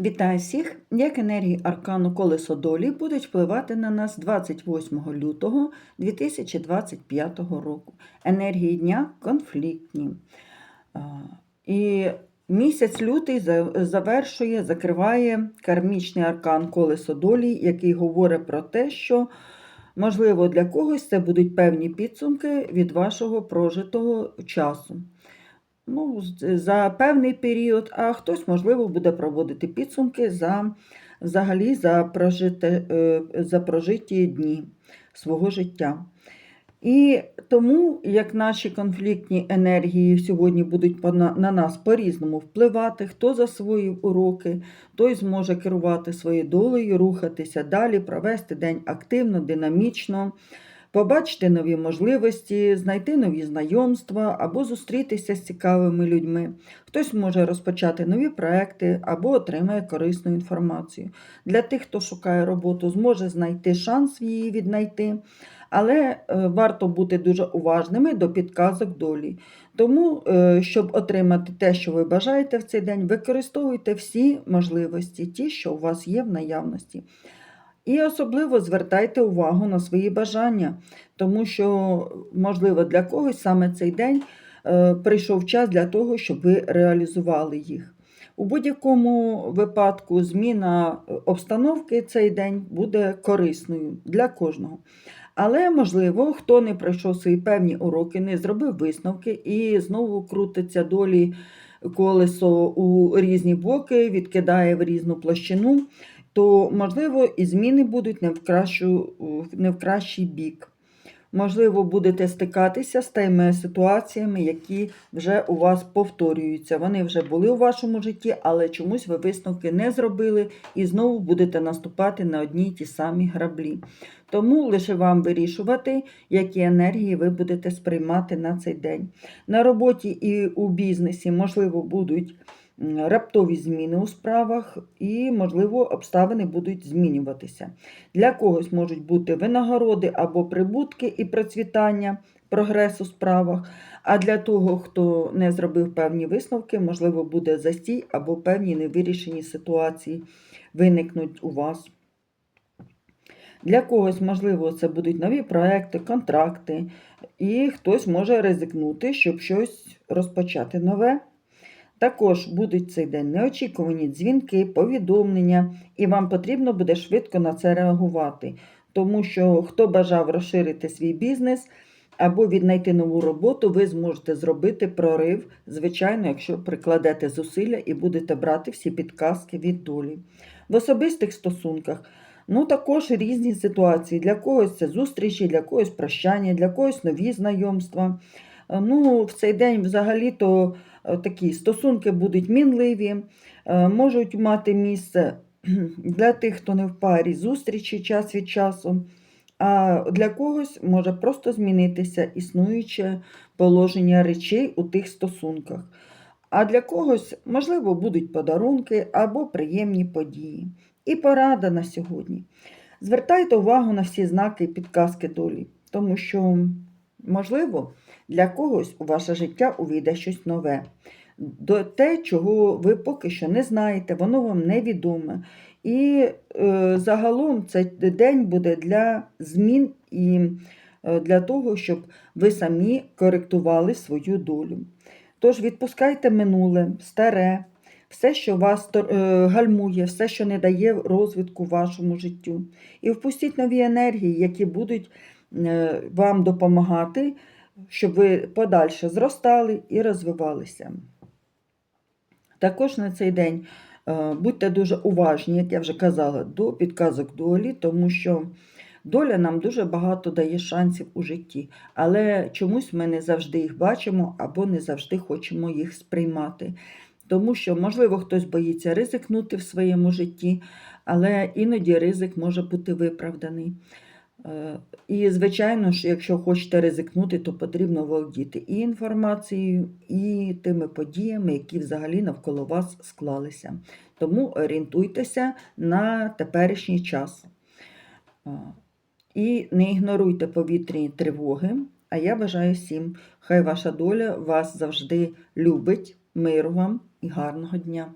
Вітаю всіх! Як енергії аркану колесо долі будуть впливати на нас 28 лютого 2025 року. Енергії дня конфліктні. І місяць лютий завершує, закриває кармічний аркан колесо долі, який говорить про те, що можливо для когось це будуть певні підсумки від вашого прожитого часу ну, за певний період, а хтось, можливо, буде проводити підсумки за взагалі за, прожите, е, за прожиті дні свого життя. І тому, як наші конфліктні енергії сьогодні будуть на, на нас по-різному впливати, хто засвоїв уроки, той зможе керувати своєю долею, рухатися далі, провести день активно, динамічно, побачити нові можливості, знайти нові знайомства або зустрітися з цікавими людьми. Хтось може розпочати нові проекти або отримає корисну інформацію. Для тих, хто шукає роботу, зможе знайти шанс її віднайти. Але е, варто бути дуже уважними до підказок долі. Тому, е, щоб отримати те, що ви бажаєте в цей день, використовуйте всі можливості, ті, що у вас є в наявності. І особливо звертайте увагу на свої бажання, тому що, можливо, для когось саме цей день е, прийшов час для того, щоб ви реалізували їх. У будь-якому випадку зміна е, обстановки цей день буде корисною для кожного. Але, можливо, хто не пройшов свої певні уроки, не зробив висновки і знову крутиться долі колесо у різні боки, відкидає в різну площину, то, можливо, і зміни будуть не в, кращу, не в кращий бік. Можливо, будете стикатися з тими ситуаціями, які вже у вас повторюються. Вони вже були у вашому житті, але чомусь ви висновки не зробили і знову будете наступати на одні й ті самі граблі. Тому лише вам вирішувати, які енергії ви будете сприймати на цей день. На роботі і у бізнесі, можливо, будуть раптові зміни у справах, і, можливо, обставини будуть змінюватися. Для когось можуть бути винагороди або прибутки і процвітання, прогрес у справах. А для того, хто не зробив певні висновки, можливо, буде застій або певні невирішені ситуації виникнуть у вас. Для когось, можливо, це будуть нові проекти, контракти, і хтось може ризикнути, щоб щось розпочати нове. Також будуть цей день неочікувані дзвінки, повідомлення, і вам потрібно буде швидко на це реагувати, тому що хто бажав розширити свій бізнес або віднайти нову роботу, ви зможете зробити прорив, звичайно, якщо прикладете зусилля і будете брати всі підказки від долі. В особистих стосунках Ну, також різні ситуації. Для когось це зустрічі, для когось прощання, для когось нові знайомства. Ну, в цей день взагалі-то такі стосунки будуть мінливі, е, можуть мати місце для тих, хто не в парі, зустрічі час від часу. А для когось може просто змінитися існуюче положення речей у тих стосунках. А для когось, можливо, будуть подарунки або приємні події. І порада на сьогодні. Звертайте увагу на всі знаки і підказки долі, тому що, можливо, для когось у ваше життя увійде щось нове. До те, чого ви поки що не знаєте, воно вам невідоме. І е, загалом цей день буде для змін і е, для того, щоб ви самі коректували свою долю. Тож відпускайте минуле, старе, все, що вас е, гальмує, все, що не дає розвитку вашому життю. І впустіть нові енергії, які будуть вам допомагати, щоб ви подальше зростали і розвивалися. Також на цей день е, будьте дуже уважні, як я вже казала, до підказок долі, тому що доля нам дуже багато дає шансів у житті, але чомусь ми не завжди їх бачимо або не завжди хочемо їх сприймати. Тому що, можливо, хтось боїться ризикнути в своєму житті, але іноді ризик може бути виправданий. Е, І, звичайно ж, якщо хочете ризикнути, то потрібно володіти і інформацією, і тими подіями, які взагалі навколо вас склалися. Тому орієнтуйтеся на теперішній час. Е, І не ігноруйте повітряні тривоги. А я бажаю всім, хай ваша доля вас завжди любить, миру вам і гарного дня.